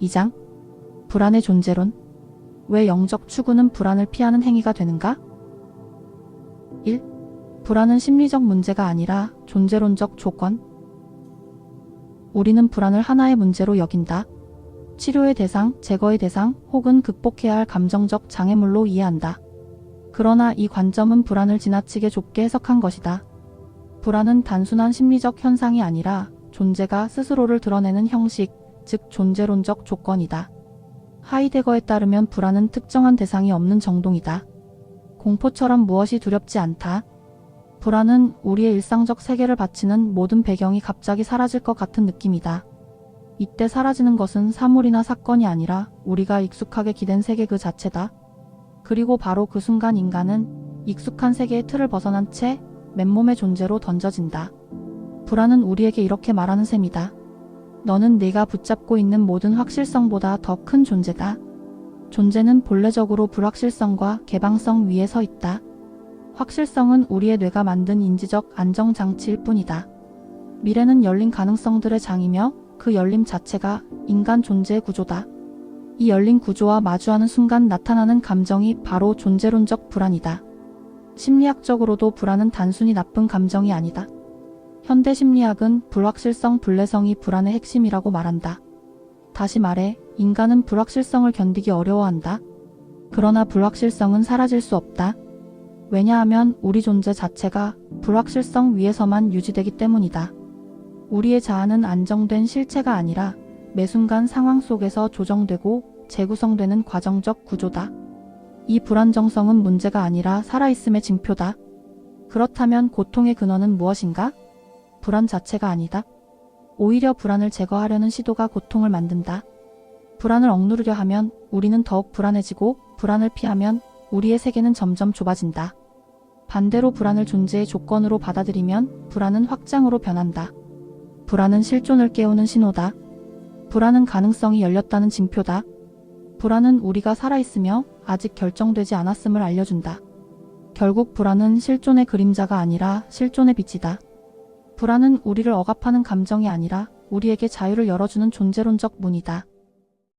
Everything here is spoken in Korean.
2장 불안의 존재론 왜 영적 추구는 불안을 피하는 행위가 되는가? 1. 불안은 심리적 문제가 아니라 존재론적 조건. 우리는 불안을 하나의 문제로 여긴다. 치료의 대상, 제거의 대상, 혹은 극복해야 할 감정적 장애물로 이해한다. 그러나 이 관점은 불안을 지나치게 좁게 해석한 것이다. 불안은 단순한 심리적 현상이 아니라 존재가 스스로를 드러내는 형식, 즉 존재론적 조건이다. 하이데거에 따르면 불안은 특정한 대상이 없는 정동이다. 공포처럼 무엇이 두렵지 않다. 불안은 우리의 일상적 세계를 바치는 모든 배경이 갑자기 사라질 것 같은 느낌이다. 이때 사라지는 것은 사물이나 사건이 아니라 우리가 익숙하게 기댄 세계 그 자체다. 그리고 바로 그 순간 인간은 익숙한 세계의 틀을 벗어난 채 맨몸의 존재로 던져진다. 불안은 우리에게 이렇게 말하는 셈이다. 너는 네가 붙잡고 있는 모든 확실성보다 더 큰 존재다. 존재는 본래적으로 불확실성과 개방성 위에 서 있다. 확실성은 우리의 뇌가 만든 인지적 안정장치일 뿐이다. 미래는 열린 가능성들의 장이며 그 열림 자체가 인간 존재의 구조다. 이 열린 구조와 마주하는 순간 나타나는 감정이 바로 존재론적 불안이다. 심리학적으로도 불안은 단순히 나쁜 감정이 아니다. 현대 심리학은 불확실성, 불내성이 불안의 핵심이라고 말한다. 다시 말해, 인간은 불확실성을 견디기 어려워한다. 그러나 불확실성은 사라질 수 없다. 왜냐하면 우리 존재 자체가 불확실성 위에서만 유지되기 때문이다. 우리의 자아는 안정된 실체가 아니라 매 순간 상황 속에서 조정되고 재구성되는 과정적 구조다. 이 불안정성은 문제가 아니라 살아있음의 징표다. 그렇다면 고통의 근원은 무엇인가? 불안 자체가 아니다. 오히려 불안을 제거하려는 시도가 고통을 만든다. 불안을 억누르려 하면 우리는 더욱 불안해지고 불안을 피하면 우리의 세계는 점점 좁아진다. 반대로 불안을 존재의 조건으로 받아들이면 불안은 확장으로 변한다. 불안은 실존을 깨우는 신호다. 불안은 가능성이 열렸다는 징표다. 불안은 우리가 살아있으며 아직 결정되지 않았음을 알려준다. 결국 불안은 실존의 그림자가 아니라 실존의 빛이다. 불안은 우리를 억압하는 감정이 아니라 우리에게 자유를 열어주는 존재론적 문이다.